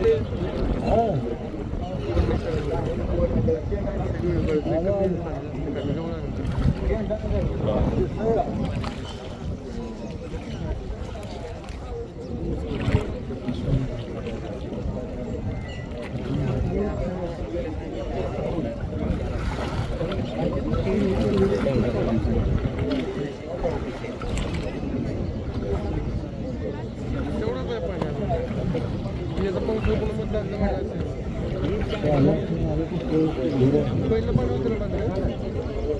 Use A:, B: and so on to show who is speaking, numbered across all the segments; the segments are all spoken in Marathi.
A: Oh. पहिलं पाणी होतं ना मात्र.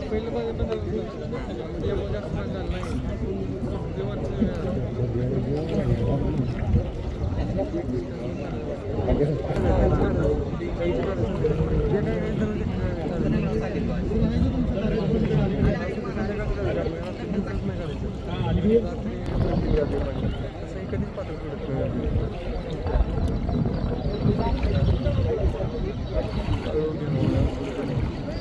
A: पहिलं पाणी बंद झालं. त्यामुळे जास्त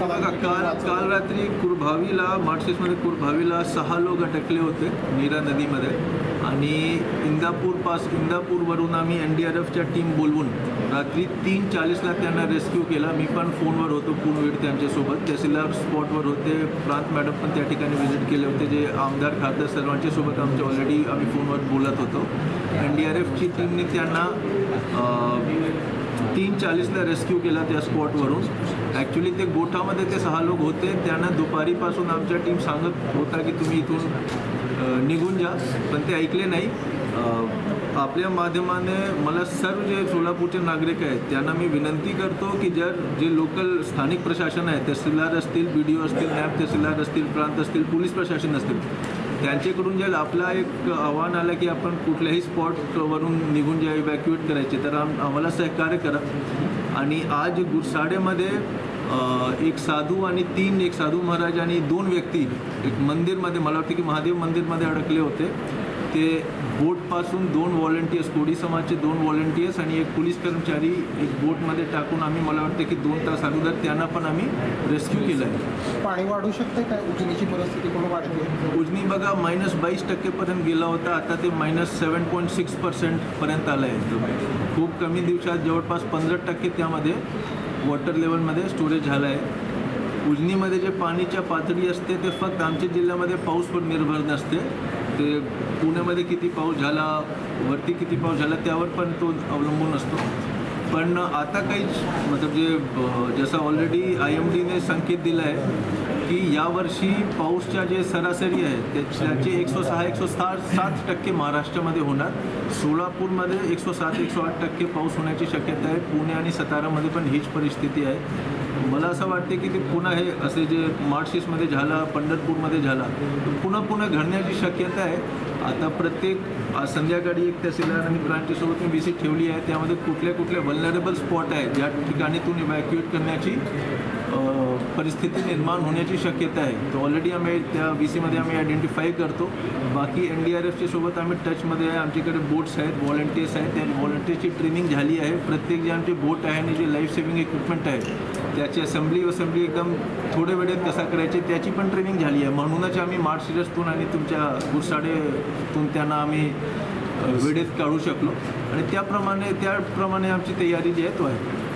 B: बघा काल काल रात्री कुरभावीला मार्चेसमध्ये कुरभावीला सहा लोक अटकले होते नीरा नदीमध्ये. आणि इंदापूर पास इंदापूरवरून आम्ही एन डी आर एफच्या टीम बोलवून रात्री तीन चाळीसला त्यांना रेस्क्यू केला. मी पण फोनवर होतो पूर्ण वेळ त्यांच्यासोबत. तहसीलदार स्पॉटवर होते. प्रांत मॅडम पण त्या ठिकाणी व्हिजिट केले होते जे आमदार खासदार सर्वांच्या सोबत आमच्या ऑलरेडी आम्ही फोनवर बोलत होतो. एन डी आर एफची टीमने त्यांना तीन चाळीसला रेस्क्यू केला त्या स्पॉटवरून. ॲक्च्युली ते गोठामध्ये ते सहा लोक होते. त्यांना दुपारीपासून आमच्या टीम सांगत होता की तुम्ही इथून निघून जा. पण ते ऐकले नाही. आपल्या माध्यमाने मला सर्व जे सोलापूरचे नागरिक आहेत त्यांना मी विनंती करतो की जर जे लोकल स्थानिक प्रशासन आहे तहसीलदार असतील बी डी ओ असतील नॅब तहसीलदार असतील प्रांत असतील पोलीस प्रशासन असतील त्यांच्याकडून जर आपला एक आव्हान आलं की आपण कुठल्याही स्पॉटवरून निघून जे इव्हॅक्युएट करायचे तर आम आम्हाला सहकार्य करा. आणि आज गुरसाडेमध्ये एक साधू आणि तीन एक साधू महाराज आणि दोन व्यक्ती एक मंदिरमध्ये मला वाटतं की महादेव मंदिरमध्ये अडकले होते. ते बोटपासून दोन व्हॉलेंटियर्स कोडी समाजचे दोन व्हॉलेंटियर्स आणि एक पोलीस कर्मचारी एक बोटमध्ये टाकून आम्ही मला वाटतं की दोन तास अगोदर त्यांना पण आम्ही रेस्क्यू केलं आहे.
C: पाणी वाढू शकते काय उजनीची परिस्थिती पण वाढते
B: उजनी बघा मायनस बावीस टक्केपर्यंत गेला होता आता ते मायनस सेवन पॉईंट सिक्स पर्सेंटपर्यंत आलं आहे. खूप कमी दिवसात जवळपास पंधरा टक्के त्यामध्ये वॉटर लेवलमध्ये स्टोरेज झालं आहे उजनीमध्ये जे पाणीच्या पातळी असते ते फक्त आमच्या जिल्ह्यामध्ये पाऊसवर निर्भर नसते. ते पुण्यामध्ये किती पाऊस झाला वरती किती पाऊस झाला त्यावर पण तो अवलंबून असतो. पण आता काहीच मतलब जे जसं ऑलरेडी आय एम डीने संकेत दिला आहे की यावर्षी पाऊसच्या जे सरासरी आहे ते त्याचे एकशे सहा एकशे सात सात टक्के महाराष्ट्रामध्ये होणार. सोलापूरमध्ये एकशे सात एकशे आठ टक्के पाऊस होण्याची शक्यता आहे. पुणे आणि सातारामध्ये पण हीच परिस्थिती आहे. मला असं वाटते की ते पुन्हा हे असे जे मार्शिसमध्ये झाला पंढरपूरमध्ये झाला पुन्हा पुन्हा घडण्याची शक्यता आहे. आता प्रत्येक आज संध्याकाळी एक तहसीलदार आणि ब्रांचेसोबत मी व्हिजिट ठेवली आहे. त्यामध्ये कुठल्या कुठल्या वल्नरेबल स्पॉट आहेत ज्या ठिकाणीतून इव्हॅक्युएट करण्याची परिस्थिती निर्माण होण्याची शक्यता आहे. तर ऑलरेडी आम्ही त्या बी सीमध्ये आम्ही आयडेंटिफाय करतो. बाकी एन डी आर एफच्या सोबत आम्ही टचमध्ये आहे. आमच्याकडे बोट्स आहेत व्हॉलंटियर्स आहेत. त्या व्हॉलंटियर्सची ट्रेनिंग झाली आहे. प्रत्येक जे आमचे बोट आहे आणि जे लाईफ सेव्हिंग इक्विपमेंट आहे त्याची असेंब्ली असेंब्ली एकदम थोड्या वेळेत कसा करायची त्याची पण ट्रेनिंग झाली आहे. म्हणूनच आम्ही मार्च सिरसतून आणि तुमच्या गुरसाडेतून त्यांना आम्ही वेळेत काढू शकलो. आणि त्याप्रमाणे त्याप्रमाणे आमची तयारी जी आहे तो आहे.